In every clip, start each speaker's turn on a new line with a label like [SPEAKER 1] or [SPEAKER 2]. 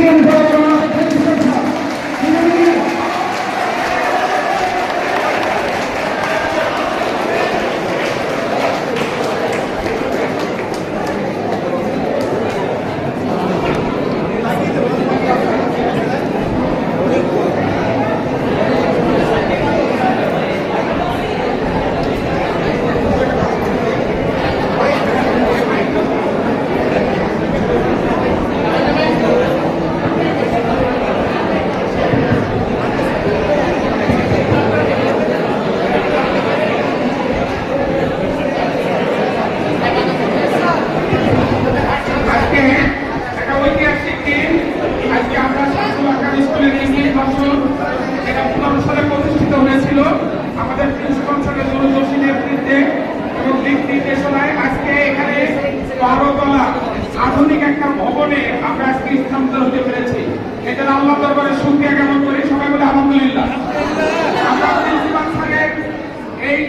[SPEAKER 1] দিন পর আমাদের প্রিন্সিপাল স্যার
[SPEAKER 2] আজকে একটা ঐতিহাসিক দিন আজকে আমরা শামসুল আকার স্কুলের ইংলিশ ভাষণ এটা পনেরো সালে প্রতিষ্ঠিত হয়েছিল আমাদের প্রিন্সিপাল স্যারের দূরদর্শী নেতৃত্বে এবং দিক নির্দেশনায় আজকে এখানে বারোতলা আধুনিক একটা ভবনে আমরা আজকে স্থানান্তর হতে পেরেছি এটা আল্লাহ দরবারে করি। সবাই বলে আলহামদুলিল্লাহ। আমরা এই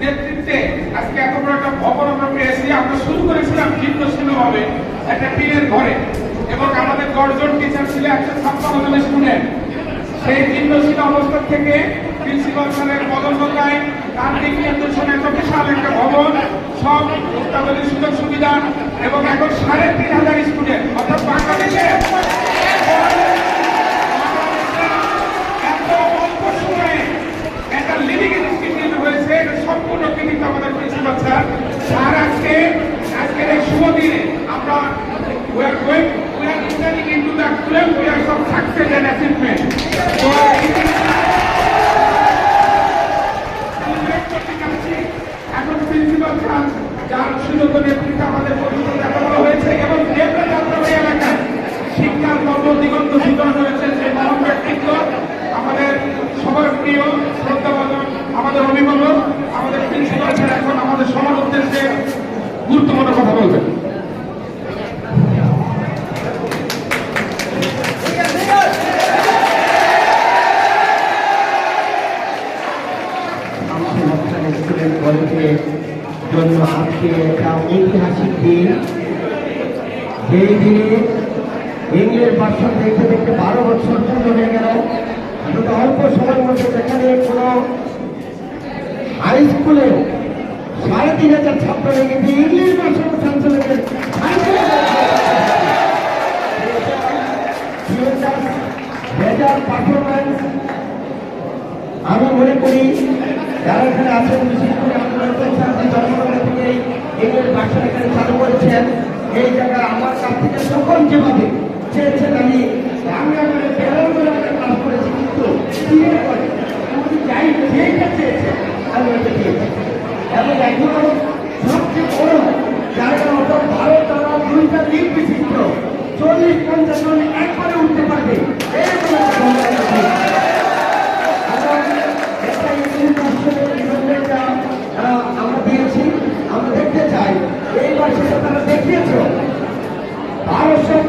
[SPEAKER 2] নেতৃত্বে আজকে এত বড় একটা ভবন আমরা পেয়েছি। আমরা শুরু করেছিলাম ভিন্নশীল একটা টিনের ঘরে এবং আমাদের দশজন টিচার ছিল, একশো ছাপ্পান্ন জন স্টুডেন্ট সেই ভিন্নশীল অবস্থা থেকে প্রিন্সিপাল পদোন্নতায় তার দিক নির্দেশনে এত বিশাল একটা ভবন, সব সুযোগ সুবিধা এবং এখন সাড়ে তিন হাজার স্টুডেন্ট অর্থাৎ বাংলাদেশে এত অল্প সময়ে একটা লিভিং ইনস্টিটিউট হয়েছে এটা সম্পূর্ণ কিন্তু আমাদের প্রিন্সিপাল স্যার স্যার আজকে আজকের এই শুভ দিনে আমরা we are going we are entering into the twelve years of success and achievement তো celebrate করতে যাচ্ছি। এখন এবং শিক্ষার কর্ম দিগন্ত বিতরণ হয়েছে সেই মহান ব্যক্তিত্ব আমাদের সবার প্রিয় আমাদের অভিভাবক, আমাদের প্রিন্সিপাল স্যার এখন আমাদের সবার উদ্দেশ্যে গুরুত্বপূর্ণ কথা বলবেন।
[SPEAKER 1] আজকে একটা ঐতিহাসিক দিন যেই দিনে ইংরেজ ভাষণ দেখতে দেখতে বারো বছর পূর্ণ হয়ে গেল কিন্তু অল্প সময়ের মধ্যে যেখানে কোনো হাই স্কুলে সাড়ে তিন হাজার ছাত্র লেগেছে ইংলিশ ভাষণ চ্যান্সেলরের বেজার আমি মনে করি যারা এখানে আছেন বিশেষ করে আপনারা জন্মগ্রহণ ইংরেজ ভাষা এখানে চালু এই জায়গায় আমার কাছ থেকে যেভাবে চেয়েছেন আমি যাই যেটা চেয়েছে, আমি ওইটা দিয়েছি। এবং এখনও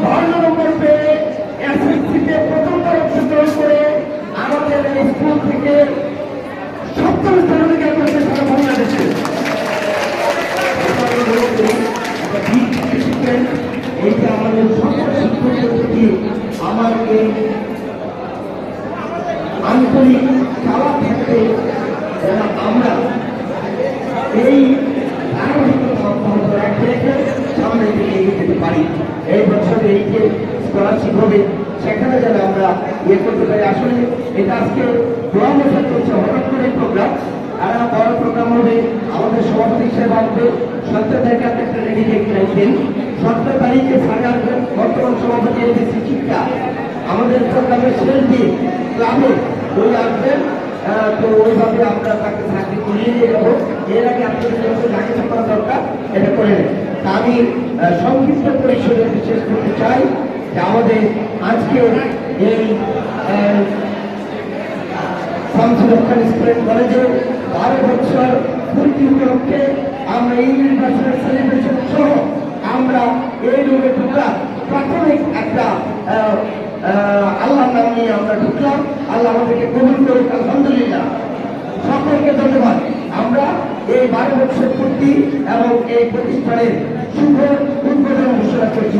[SPEAKER 1] বারোশো বান্ন নম্বর পেয়ে এসএসসিতে আমাদের এই থেকে সপ্তম স্থান অধিকার করেছে সারা বাংলাদেশে আমাদের আমার আন্তরিক চাওয়া থাকবে যেন আমরা এই ধারাবাহিকতা অব্যাহত রেখে রেখে সামনে দিকে এগিয়ে যেতে পারি এই বছর এই যে স্কলারশিপ হবে সেখানে যেন আমরা ইয়ে করতে পারি। আসলে এটা আজকে দোয়া বছর করছে, হঠাৎ করে প্রোগ্রাম আর বড় প্রোগ্রাম হবে আমাদের সভাপতি হিসেবে আসবে। সত্তর তারিখে আপনি একটা রেডি রাখবেন সত্তর তারিখে সাড়ে আসবেন বর্তমান সভাপতি এসেছি শিক্ষা। আমাদের প্রোগ্রামের শেষ দিন ক্লাবে ওই আসবেন তো ওইভাবে আমরা তাকে চাকরি করিয়ে নিয়ে যাব। এর আগে আপনাদের যা করা দরকার, এটা করে আমি সংক্ষিপ্ত পরিসরে বিশেষ করতে চাই। আমাদের আজকে এই শামসুল খান কলেজে বারো বছর পূর্তি উপলক্ষে আমরা ইংলিশ ভাষার সেলিব্রেশন সহ আমরা এই রুমে ঢুকলাম। প্রাথমিক একটা আল্লাহর নাম নিয়ে আমরা ঢুকলাম। আল্লাহ আমাদেরকে কবুল করুক, আলহামদুলিল্লাহ। সকলকে ধন্যবাদ। আমরা এই বারো বছর পূর্তি এবং এই প্রতিষ্ঠানের শুভ উদ্বোধন ঘোষণা করছি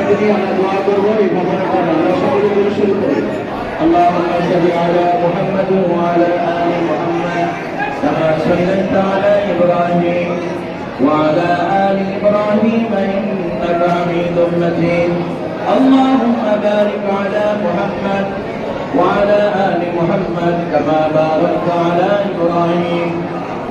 [SPEAKER 3] নিয়ে আমরা দোয়া করবো এই ভ্রমণের জন্য আমরা সকলে করে শুরু করি اللهم صل على محمد وعلى ال محمد كما صليت على ابراهيم وعلى ال ابراهيم انك حميد مجيد اللهم بارك على محمد وعلى ال محمد كما باركت على ابراهيم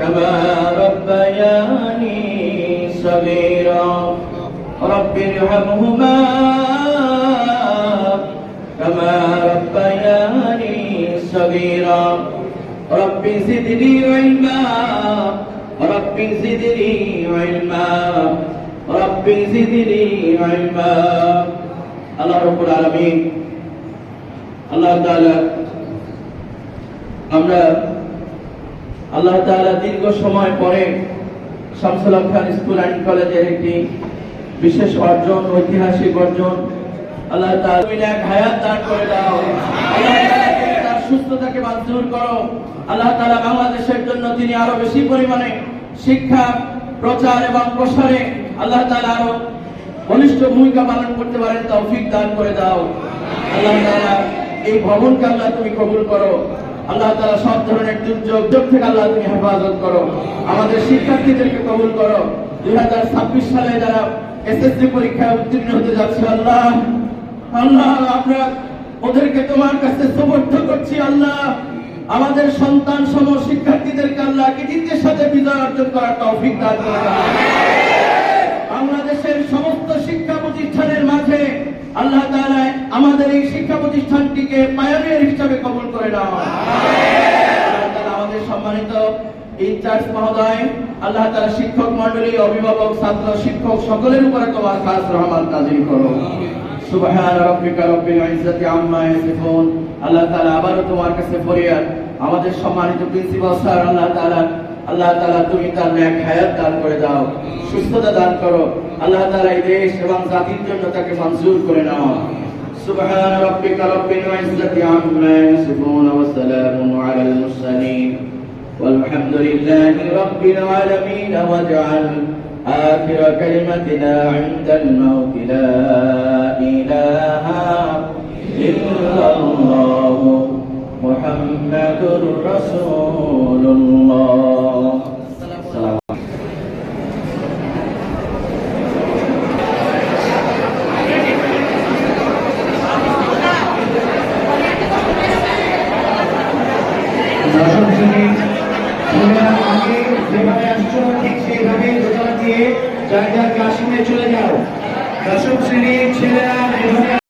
[SPEAKER 3] كما ربياني صغيرا رب ارحمهما كما ربياني صغيرا رب زدني علما رب زدني علما رب زدني علما الله رب العالمين الله تعالى আমরা আল্লাহ তাআলা দীর্ঘ সময় পরে শামসুল খান স্কুল অ্যান্ড কলেজের একটি বিশেষ অর্জন, ঐতিহাসিক অর্জন। আল্লাহ তুমি এক হায়াত দান করে দাও। তার সুস্থতাকে মঞ্জুর করো। আল্লাহ তাআলা বাংলাদেশের জন্য তিনি আরও বেশি পরিমাণে শিক্ষা, প্রচার এবং প্রসারে আল্লাহ তাআলা আরও বলিষ্ঠ ভূমিকা পালন করতে পারেন, তৌফিক দান করে দাও। আল্লাহ তাআলা এই ভবনকে আল্লাহ তুমি কবুল করো। আল্লাহ তাআলা সব ধরনের দুর্যোগ দুর্যোগ থেকে আল্লাহ তুমি হেফাজত করো। আমাদের শিক্ষার্থীদেরকে কবুল করো। দুই হাজার ছাব্বিশ সালে যারা এসএসসি পরীক্ষায় উত্তীর্ণ হতে যাচ্ছে, আল্লাহ আল্লাহ, আমরা ওদেরকে তোমার কাছে সমর্থ করছি, আল্লাহ। আমাদের সন্তান সম শিক্ষার্থীদেরকে আল্লাহ কৃতিত্বের সাথে বিজয় অর্জন করার তৌফিক দান করে। বাংলাদেশের সমস্ত শিক্ষা প্রতিষ্ঠানের মাঝে আল্লাহ তাআলা আমাদের এই শিক্ষা প্রতিষ্ঠানটিকে পায়োনিয়ার হিসাবে কবুল করে নাও। আমাদের সম্মানিত ইনচার্জ মহোদয়, আল্লাহ তাআলা শিক্ষক মণ্ডলী, অভিভাবক, ছাত্র, শিক্ষক সকলের উপরে তোমার খাস রহমান নাজিল করো সুবহান রব্বিল ইজ্জাতি আম্মা ইয়াসিফুন। আল্লাহ তাআলা আবারও তোমার কাছে ফরিয়াদ। আমাদের সম্মানিত প্রিন্সিপাল স্যার, আল্লাহ তাআলা আল্লাহ তাআলা তুমি তার ন্যাক হায়াত দান করে দাও, সুস্থতা দান করো। আল্লাহ তাআলা এই দেশ এবং জাতির জন্য তাকে মঞ্জুর করে নাও। سبحان ربك رب العزة عما يصفون وسلام على المرسلين. والحمد لله رب العالمين واجعل آخر كلمتنا عند الموت لا إله إلا الله محمد رسول الله.